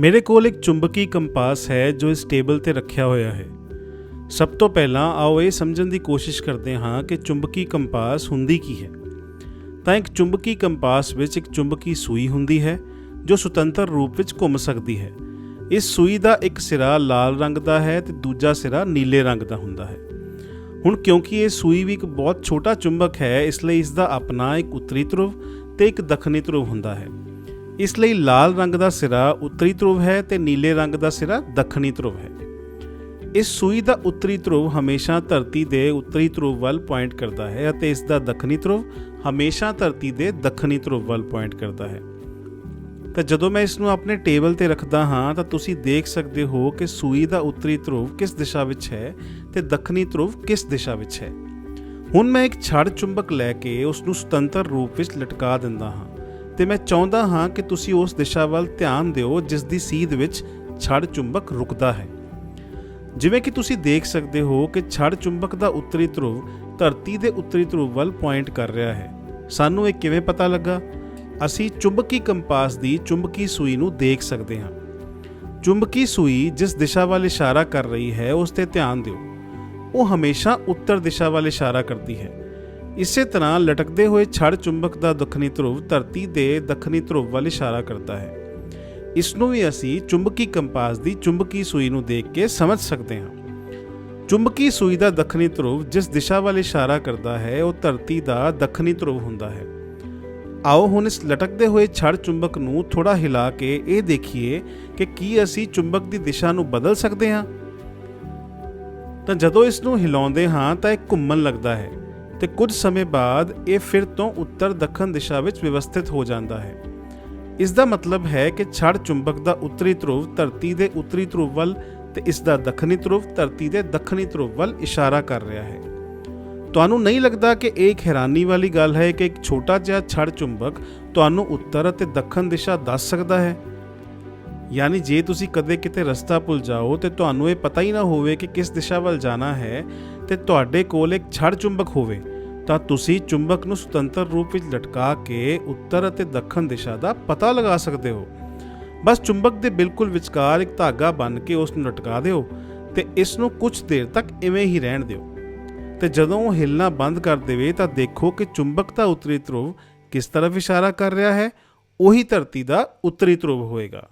ਮੇਰੇ ਕੋਲ ਇੱਕ ਚੁੰਬਕੀ ਕੰਪਾਸ ਹੈ ਜੋ ਇਸ ਟੇਬਲ ਤੇ ਰੱਖਿਆ ਹੋਇਆ ਹੈ। ਸਭ ਤੋਂ ਪਹਿਲਾਂ ਆਓ ਇਹ ਸਮਝਣ ਦੀ ਕੋਸ਼ਿਸ਼ ਕਰਦੇ ਹਾਂ ਕਿ ਚੁੰਬਕੀ ਕੰਪਾਸ ਹੁੰਦੀ ਕੀ ਹੈ। ਤਾਂ ਇੱਕ ਚੁੰਬਕੀ ਕੰਪਾਸ ਵਿੱਚ ਇੱਕ ਚੁੰਬਕੀ ਸੂਈ ਹੁੰਦੀ ਹੈ, ਜੋ ਸੁਤੰਤਰ ਰੂਪ ਵਿੱਚ ਘੁੰਮ ਸਕਦੀ ਹੈ। ਇਸ ਸੂਈ ਦਾ ਇੱਕ ਸਿਰਾ ਲਾਲ ਰੰਗ ਦਾ ਹੈ ਤੇ ਦੂਜਾ ਸਿਰਾ ਨੀਲੇ ਰੰਗ ਦਾ ਹੁੰਦਾ ਹੈ। ਹੁਣ ਕਿਉਂਕਿ ਇਹ ਸੂਈ ਵੀ ਇੱਕ ਬਹੁਤ ਛੋਟਾ ਚੁੰਬਕ ਹੈ, ਇਸ ਲਈ ਇਸ ਦਾ ਆਪਣਾ ਇੱਕ ਉੱਤਰੀ ਧਰੁਵ ਤੇ ਇੱਕ ਦੱਖਣੀ ਧਰੁਵ ਹੁੰਦਾ ਹੈ। ਇਸ ਲਈ ਲਾਲ ਰੰਗ ਦਾ ਸਿਰਾ ਉੱਤਰੀ ਧਰੁਵ ਹੈ ਤੇ ਨੀਲੇ ਰੰਗ ਦਾ ਸਿਰਾ ਦੱਖਣੀ ਧਰੁਵ ਹੈ। ਇਸ ਸੂਈ ਦਾ ਉੱਤਰੀ ਧਰੁਵ ਹਮੇਸ਼ਾ ਧਰਤੀ ਦੇ ਉੱਤਰੀ ਧਰੁਵ ਵੱਲ ਪੁਆਇੰਟ ਕਰਦਾ ਹੈ ਅਤੇ ਇਸ ਦਾ ਦੱਖਣੀ ਧਰੁਵ ਹਮੇਸ਼ਾ ਧਰਤੀ ਦੇ ਦੱਖਣੀ ਧਰੁਵ ਵੱਲ ਪੁਆਇੰਟ ਕਰਦਾ ਹੈ। ਤਾਂ ਜਦੋਂ ਮੈਂ ਇਸ ਨੂੰ ਆਪਣੇ ਟੇਬਲ ਤੇ ਰੱਖਦਾ ਹਾਂ, ਤਾਂ ਤੁਸੀਂ ਦੇਖ ਸਕਦੇ ਹੋ ਕਿ ਸੂਈ ਦਾ ਉੱਤਰੀ ਧਰੁਵ ਕਿਸ ਦਿਸ਼ਾ ਵਿੱਚ ਹੈ ਤੇ ਦੱਖਣੀ ਧਰੁਵ ਕਿਸ ਦਿਸ਼ਾ ਵਿੱਚ ਹੈ। ਹੁਣ ਮੈਂ ਇੱਕ ਛੜ ਚੁੰਬਕ ਲੈ ਕੇ ਉਸ ਨੂੰ ਸੁਤੰਤਰ ਰੂਪ ਵਿੱਚ ਲਟਕਾ ਦਿੰਦਾ ਹਾਂ। ਤੇ ਮੈਂ ਚਾਹੁੰਦਾ ਹਾਂ ਕਿ ਤੁਸੀਂ ਉਸ ਦਿਸ਼ਾ ਵੱਲ ਧਿਆਨ ਦਿਓ ਜਿਸ ਦੀ ਸੀਧ ਵਿੱਚ ਛੜ ਚੁੰਬਕ ਰੁਕਦਾ ਹੈ। ਜਿਵੇਂ ਕਿ ਤੁਸੀਂ ਦੇਖ ਸਕਦੇ ਹੋ ਕਿ ਛੜ ਚੁੰਬਕ ਦਾ ਉੱਤਰੀ ਧਰੁਵ ਧਰਤੀ ਦੇ ਉੱਤਰੀ ਧਰੁਵ ਵੱਲ ਪੁਆਇੰਟ ਕਰ ਰਿਹਾ ਹੈ। ਸਾਨੂੰ ਇਹ ਕਿਵੇਂ ਪਤਾ ਲੱਗਾ? ਅਸੀਂ ਚੁੰਬਕੀ ਕੰਪਾਸ ਦੀ ਚੁੰਬਕੀ ਸੂਈ ਨੂੰ ਦੇਖ ਸਕਦੇ ਹਾਂ। ਚੁੰਬਕੀ ਸੂਈ ਜਿਸ ਦਿਸ਼ਾ ਵੱਲ ਇਸ਼ਾਰਾ ਕਰ ਰਹੀ ਹੈ, ਉਸ ਤੇ ਧਿਆਨ ਦਿਓ। ਉਹ ਹਮੇਸ਼ਾ ਉੱਤਰ ਦਿਸ਼ਾ ਵੱਲ ਇਸ਼ਾਰਾ ਕਰਦੀ ਹੈ। ਇਸੇ ਤਰ੍ਹਾਂ ਲਟਕਦੇ ਹੋਏ ਛੜ ਚੁੰਬਕ ਦਾ ਦੱਖਣੀ ਧਰੁਵ ਧਰਤੀ ਦੇ ਦੱਖਣੀ ਧਰੁਵ ਵੱਲ ਇਸ਼ਾਰਾ ਕਰਦਾ ਹੈ। ਇਸ ਨੂੰ ਵੀ ਅਸੀਂ ਚੁੰਬਕੀ ਕੰਪਾਸ ਦੀ ਚੁੰਬਕੀ ਸੂਈ ਨੂੰ ਦੇਖ ਕੇ ਸਮਝ ਸਕਦੇ ਹਾਂ। ਚੁੰਬਕੀ ਸੂਈ ਦਾ ਦੱਖਣੀ ਧਰੁਵ ਜਿਸ ਦਿਸ਼ਾ ਵੱਲ ਇਸ਼ਾਰਾ ਕਰਦਾ ਹੈ, ਉਹ ਧਰਤੀ ਦਾ ਦੱਖਣੀ ਧਰੁਵ ਹੁੰਦਾ ਹੈ। ਆਓ ਹੁਣ ਇਸ ਲਟਕਦੇ ਹੋਏ ਛੜ ਚੁੰਬਕ ਨੂੰ ਥੋੜਾ ਹਿਲਾ ਕੇ ਇਹ ਦੇਖੀਏ ਕਿ ਕੀ ਅਸੀਂ ਚੁੰਬਕ ਦੀ ਦਿਸ਼ਾ ਨੂੰ ਬਦਲ ਸਕਦੇ ਹਾਂ। ਤਾਂ ਜਦੋਂ ਇਸ ਨੂੰ ਹਿਲਾਉਂਦੇ ਹਾਂ ਤਾਂ ਇਹ ਘੁੰਮਣ ਲੱਗਦਾ ਹੈ। ਤੇ ਕੁਝ ਸਮੇਂ ਬਾਅਦ ਇਹ ਫਿਰ ਤੋਂ ਉੱਤਰ ਦੱਖਣ ਦਿਸ਼ਾ ਵਿੱਚ ਵਿਵਸਥਿਤ ਹੋ ਜਾਂਦਾ ਹੈ। ਇਸ ਦਾ ਮਤਲਬ ਹੈ ਕਿ ਛੜ ਚੁੰਬਕ ਦਾ ਉੱਤਰੀ ਧਰੁਵ ਧਰਤੀ ਦੇ ਉੱਤਰੀ ਧਰੁਵ ਵੱਲ ਤੇ ਇਸ ਦਾ ਦੱਖਣੀ ਧਰੁਵ ਧਰਤੀ ਦੇ ਦੱਖਣੀ ਧਰੁਵ ਵੱਲ ਇਸ਼ਾਰਾ ਕਰ ਰਿਹਾ ਹੈ। ਤੁਹਾਨੂੰ ਨਹੀਂ ਲੱਗਦਾ ਕਿ ਇਹ ਇੱਕ ਹੈਰਾਨੀ ਵਾਲੀ ਗੱਲ ਹੈ ਕਿ ਇੱਕ ਛੋਟਾ ਜਿਹਾ ਛੜ ਚੁੰਬਕ ਤੁਹਾਨੂੰ ਉੱਤਰ ਅਤੇ ਦੱਖਣ ਦਿਸ਼ਾ ਦੱਸ ਸਕਦਾ ਹੈ? ਯਾਨੀ ਜੇ ਤੁਸੀਂ ਕਦੇ ਕਿਤੇ ਰਸਤਾ ਭੁੱਲ ਜਾਓ ਤੇ ਤੁਹਾਨੂੰ ਇਹ ਪਤਾ ਹੀ ਨਾ ਹੋਵੇ ਕਿ ਕਿਸ ਦਿਸ਼ਾ ਵੱਲ ਜਾਣਾ ਹੈ ਤੇ ਤੁਹਾਡੇ ਕੋਲ ਇੱਕ ਛੜ ਚੁੰਬਕ ਹੋਵੇ, ਤਾਂ ਤੁਸੀਂ ਚੁੰਬਕ ਨੂੰ ਸੁਤੰਤਰ ਰੂਪ ਵਿੱਚ ਲਟਕਾ ਕੇ ਉੱਤਰ ਅਤੇ ਦੱਖਣ ਦਿਸ਼ਾ ਦਾ ਪਤਾ ਲਗਾ ਸਕਦੇ ਹੋ। ਬਸ ਚੁੰਬਕ ਦੇ ਬਿਲਕੁਲ ਵਿਚਕਾਰ ਇੱਕ ਧਾਗਾ ਬੰਨ੍ਹ ਕੇ ਉਸ ਨੂੰ ਲਟਕਾ ਦਿਓ ਤੇ ਇਸ ਨੂੰ ਕੁਝ ਦੇਰ ਤੱਕ ਇਵੇਂ ਹੀ ਰਹਿਣ ਦਿਓ। ਤੇ ਜਦੋਂ ਉਹ ਹਿਲਣਾ ਬੰਦ ਕਰ ਦੇਵੇ, ਤਾਂ ਦੇਖੋ ਕਿ ਚੁੰਬਕ ਦਾ ਉੱਤਰੀ ਧਰੁਵ ਕਿਸ ਤਰਫ ਇਸ਼ਾਰਾ ਕਰ ਰਿਹਾ ਹੈ। ਉਹੀ ਧਰਤੀ ਦਾ ਉੱਤਰੀ ਧਰੁਵ ਹੋਏਗਾ।